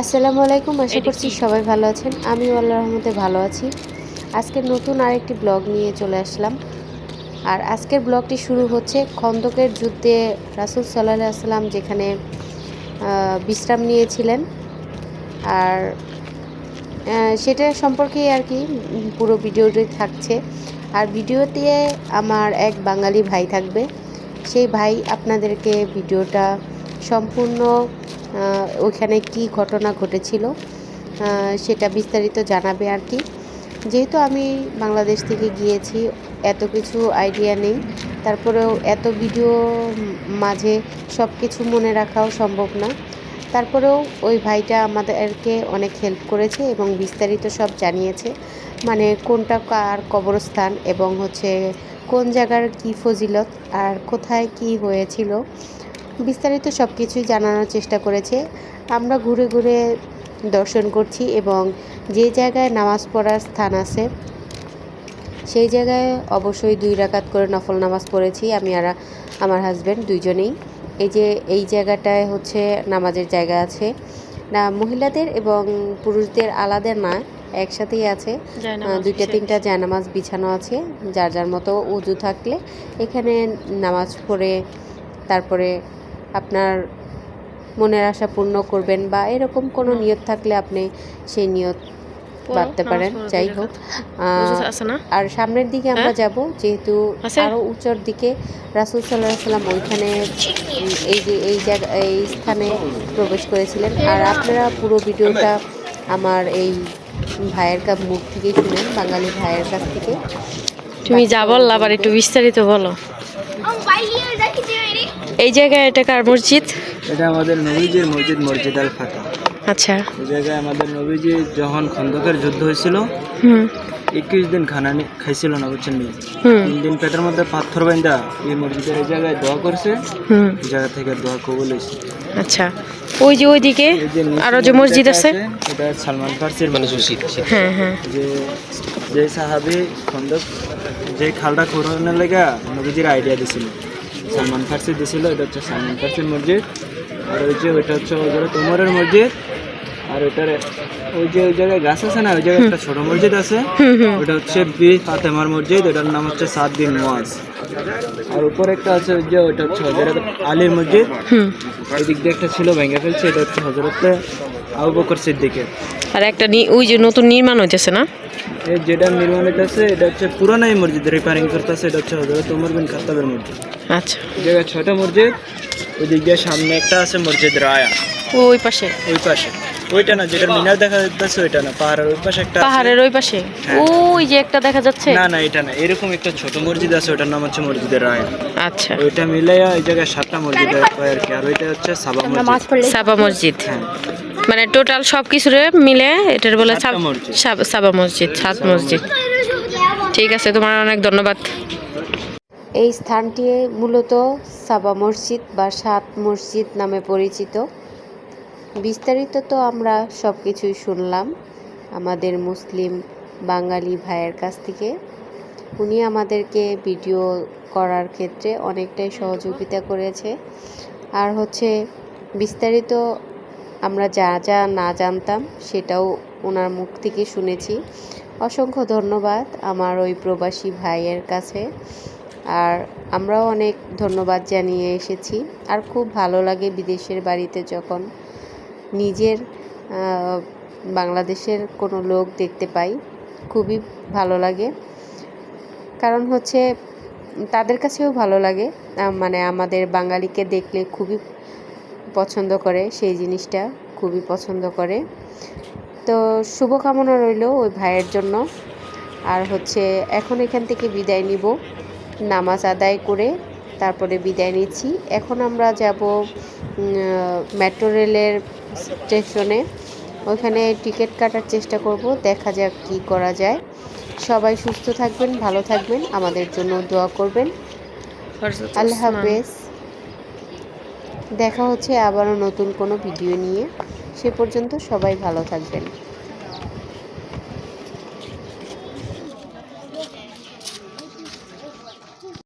আসসালামু আলাইকুম আশা করছি সবাই ভালো আছেন। আমি আল্লাহ রহমতে ভালো আছি। আজকে নতুন আরেকটি ব্লগ নিয়ে চলে আসলাম। আর আজকের ব্লগটি শুরু হচ্ছে খন্দকের যুদ্ধে রাসুল সাল্লাহ আসলাম যেখানে বিশ্রাম নিয়েছিলেন। আর সেটা সম্পর্কে আর কি পুরো ভিডিওটি থাকছে। আর ভিডিওতে আমার এক বাঙালি ভাই থাকবে। সেই ভাই আপনাদেরকে ভিডিওটা সম্পূর্ণ আহ, ওইখানে কি ঘটনা ঘটেছিল সেটা বিস্তারিত জানাবে আর কি। যেহেতু আমি বাংলাদেশ থেকে গিয়েছি এত কিছু আইডিয়া নেই তারপরেও এত ভিডিও মাঝে সব কিছু মনে রাখাও সম্ভব না। তারপরেও ওই ভাইটা আমাদেরকে অনেক হেল্প করেছে এবং বিস্তারিত সব জানিয়েছে মানে কোনটা কার কবরস্থান এবং হচ্ছে কোন জায়গার কি ফজিলত আর কোথায় কি হয়েছিল। বিস্তারিত সব কিছুই জানানোর চেষ্টা করেছে। আমরা ঘুরে ঘুরে দর্শন করছি এবং যে জায়গায় নামাজ পড়ার স্থান আছে সেই জায়গায় অবশ্যই দুই রাকাত করে নফল নামাজ পড়েছি আমি আর আমার হাজব্যান্ড দুইজনেই। এই যে এই জায়গাটায় হচ্ছে নামাজের জায়গা আছে। না মহিলাদের এবং পুরুষদের আলাদা না একসাথেই আছে। দুইটা তিনটা জায়নামাজ বিছানো আছে। যার যার মতো উজু থাকলে এখানে নামাজ পড়ে তারপরে আপনার মনের আশা পূর্ণ করবেন বা এরকম কোনো নিয়ত থাকলে আপনি সেই নিয়ত ভাবতে পারেন। যাই হোক আর সামনের দিকে আমরা হ্যাঁ? যাব যেহেতু আছে? আরও উঁচুর দিকে রাসুল সাল্লাহ সাল্লাম ওইখানে এই যে এই জায়গা এই স্থানে প্রবেশ করেছিলেন। আর আপনারা পুরো ভিডিওটা আমার এই ভাইয়ের কা মুখ থেকেই শুনেন বাঙালি ভাইয়ের কাছ থেকে। তুমি যা বললা আবার একটু বিস্তারিত বলো। এই জায়গায় এটা কার মসজিদ? এটা আমাদের নবীজির মসজিদ মসজিদ আল ফাতা। আচ্ছা। এই জায়গায় আমাদের নবীজি যখন খন্দকের যুদ্ধ হয়েছিল হুম। একুশ দিন খানা খাইছিল না বুঝছেন তিন দিন পেটের মধ্যে পাথর বাইন্দা এই মসজিদের এই জায়গায় দোয়া করছে। জায়গা থেকে দোয়া কবুল হয়েছে। আচ্ছা। ওই যে ওইদিকে আরও যে মসজিদ আছে এটা সালমান ফার্সির মসজিদ হ্যাঁ হ্যাঁ। যে যে সাহাবি খন্দক যে খালটা খোরানোর লেগা নবীজির আইডিয়া দিছিল। সালমান ফার্সি দিছিল, এটা হচ্ছে সালমান ফার্সির মসজিদ। আর ওই যে ওইটা হচ্ছে ওই জায়গায় তোমরের মসজিদ। আর ওইটার ওই যে ওই জায়গায় গাছ আছে না, ওই জায়গায় একটা ছোট মসজিদ আছে। ওটা হচ্ছে বি ফাতেমার মসজিদ ওটার নাম হচ্ছে সাত দিন মোয়াজ আর উপরে একটা আছে ওই যে ওইটা হচ্ছে হজরত আলীর মসজিদ। ওই দিক দিয়ে একটা ছিল ভেঙে ফেলছে, এটা হচ্ছে হজরত আবু বকর সিদ্দিকের। আর একটা ওই যে নতুন নির্মাণ হইতেছে না? এই যেটা নির্মাণ আছে এটা হচ্ছে পুরানো এই মসজিদ রিপেয়ারিং করতেছে এটা হচ্ছে হজরত উমর বিন খাত্তাবের মসজিদ। আচ্ছা। এই জায়গায় ছয়টা মসজিদ ওই দিক দিয়ে সামনে একটা আছে মসজিদ রায়া। ওই পাশে? ওই পাশে। ওইটা না যেটা মিনার দেখা যাচ্ছে ওইটা না পাহাড়ের ওই পাশে একটা পাহাড়ের ওই পাশে? হ্যাঁ। ওই যে একটা দেখা যাচ্ছে? না না এটা না এরকম একটা ছোট মসজিদ আছে ওটার নাম হচ্ছে মসজিদের রায়া। আচ্ছা। ওইটা মিলাইয়া এই জায়গায় সাতটা মসজিদ হয় আর কি আর ওইটা হচ্ছে সাবা মসজিদ। সাবা মসজিদ। হ্যাঁ। মানে টোটাল সব কিছুরে মিলে এটার বলে সাবা মসজিদ। সাত মসজিদ। ঠিক আছে তোমার অনেক ধন্যবাদ। এই স্থানটি মূলত সাবা মসজিদ বা সাত মসজিদ নামে পরিচিত। বিস্তারিত তো আমরা সব কিছুই শুনলাম আমাদের মুসলিম বাঙালি ভাইয়ের কাছ থেকে। উনি আমাদেরকে ভিডিও করার ক্ষেত্রে অনেকটাই সহযোগিতা করেছে। আর হচ্ছে বিস্তারিত আমরা যা যা না জানতাম সেটাও ওনার মুখ থেকে শুনেছি। অসংখ্য ধন্যবাদ আমার ওই প্রবাসী ভাইয়ের কাছে। আর আমরাও অনেক ধন্যবাদ জানিয়ে এসেছি। আর খুব ভালো লাগে বিদেশের বাড়িতে যখন নিজের বাংলাদেশের কোনো লোক দেখতে পাই। খুবই ভালো লাগে। কারণ হচ্ছে তাদের কাছেও ভালো লাগে। মানে আমাদের বাঙালিকে দেখলে খুবই পছন্দ করে সেই জিনিসটা খুবই পছন্দ করে। তো শুভকামনা রইল ওই ভাইয়ের জন্য। আর হচ্ছে এখন এখান থেকে বিদায় নিব। নামাজ আদায় করে তারপরে বিদায় নিচ্ছি। এখন আমরা যাব মেট্রো রেলের স্টেশনে। ওখানে টিকিট কাটার চেষ্টা করব দেখা যাক কি করা যায়। সবাই সুস্থ থাকবেন ভালো থাকবেন। আমাদের জন্য দোয়া করবেন। আল্লাহ হাফেজ। দেখা হচ্ছে আবারও নতুন কোনো ভিডিও নিয়ে। সে পর্যন্ত সবাই ভালো থাকবেন।